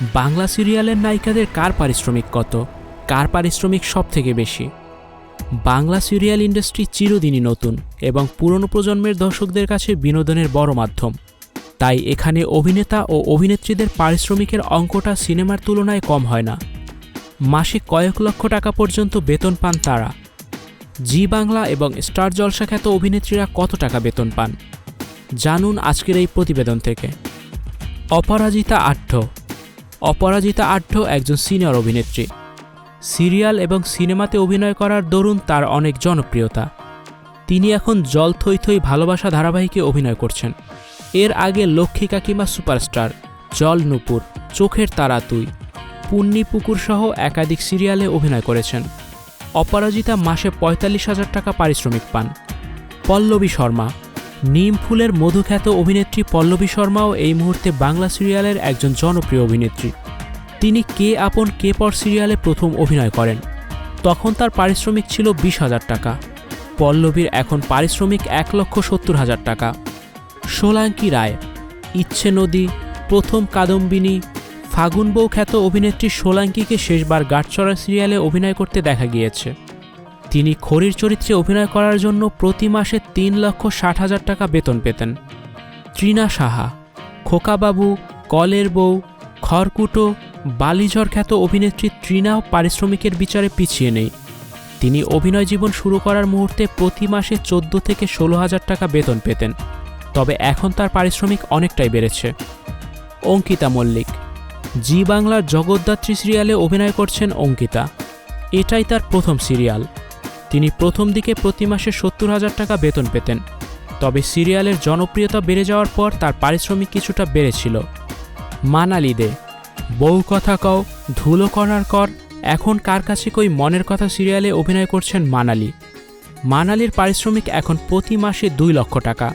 বাংলা সিরিয়ালের নায়িকাদের কার পারিশ্রমিক কত? কার পারিশ্রমিক সব থেকে বেশি? বাংলা সিরিয়াল ইন্ডাস্ট্রি চিরদিনই নতুন এবং পুরনো প্রজন্মের দর্শকদের কাছে বিনোদনের বড় মাধ্যম। তাই এখানে অভিনেতা ও অভিনেত্রীদের পারিশ্রমিকের অঙ্কটা সিনেমার তুলনায় কম হয় না। মাসে কয়েক লক্ষ টাকা পর্যন্ত বেতন পান তারা। জি বাংলা এবং স্টার জলসা খ্যাত অভিনেত্রীরা কত টাকা বেতন পান? জানুন আজকের এই প্রতিবেদন থেকে। অপরাজিতা আঢ্য অপরাজিতা আঢ্য একজন সিনিয়র অভিনেত্রী। সিরিয়াল এবং সিনেমাতে অভিনয় করার দরুন তার অনেক জনপ্রিয়তা। তিনি এখন জল থই থই ভালোবাসা ধারাবাহিকে অভিনয় করছেন। এর আগে লক্ষ্মী কাকিমা সুপারস্টার, জল নূপুর, চোখের তারা তুই, পুন্নি পুকুর সহ একাধিক সিরিয়ালে অভিনয় করেছেন। অপরাজিতা মাসে পঁয়তাল্লিশ হাজার টাকা পারিশ্রমিক পান। পল্লবী শর্মা নিম ফুলের মধুখ্যাত অভিনেত্রী পল্লবী শর্মাও এই মুহূর্তে বাংলা সিরিয়ালের একজন জনপ্রিয় অভিনেত্রী। তিনি কে আপন কে পর সিরিয়ালে প্রথম অভিনয় করেন। তখন তার পারিশ্রমিক ছিল বিশ হাজার টাকা। পল্লবীর এখন পারিশ্রমিক এক লক্ষ সত্তর হাজার টাকা। সোলাঙ্কি রায়, ইচ্ছে নদী, প্রথম কাদম্বিনী, ফাগুন বউ খ্যাত অভিনেত্রী সোলাঙ্কিকে শেষবার গাঁটচড়া সিরিয়ালে অভিনয় করতে দেখা গিয়েছে। তিনি খড়ির চরিত্রে অভিনয় করার জন্য প্রতি মাসে তিন লক্ষ ষাট হাজার টাকা বেতন পেতেন। ত্রিনা সাহা, খোকাবাবু, কলের বউ, খড়কুটো, বালিঝড় খ্যাত অভিনেত্রী ত্রিনাও পারিশ্রমিকের বিচারে পিছিয়ে নেই। তিনি অভিনয় জীবন শুরু করার মুহূর্তে প্রতি মাসে চোদ্দ থেকে ষোলো হাজার টাকা বেতন পেতেন। তবে এখন তার পারিশ্রমিক অনেকটাই বেড়েছে। অঙ্কিতা মল্লিক, জি বাংলার জগদ্ধাত্রী সিরিয়ালে অভিনয় করছেন অঙ্কিতা। এটাই তার প্রথম সিরিয়াল। তিনি প্রথম দিকে প্রতি মাসে সত্তর হাজার টাকা বেতন পেতেন। তবে সিরিয়ালের জনপ্রিয়তা বেড়ে যাওয়ার পর তার পারিশ্রমিক কিছুটা বেড়েছিল। মানালি দে, বউ কথা কও, ধুলো করার কর, এখন কার কাছে কই মনের কথা সিরিয়ালে অভিনয় করছেন মানালি। মানালির পারিশ্রমিক এখন প্রতি মাসে দুই লক্ষ টাকা।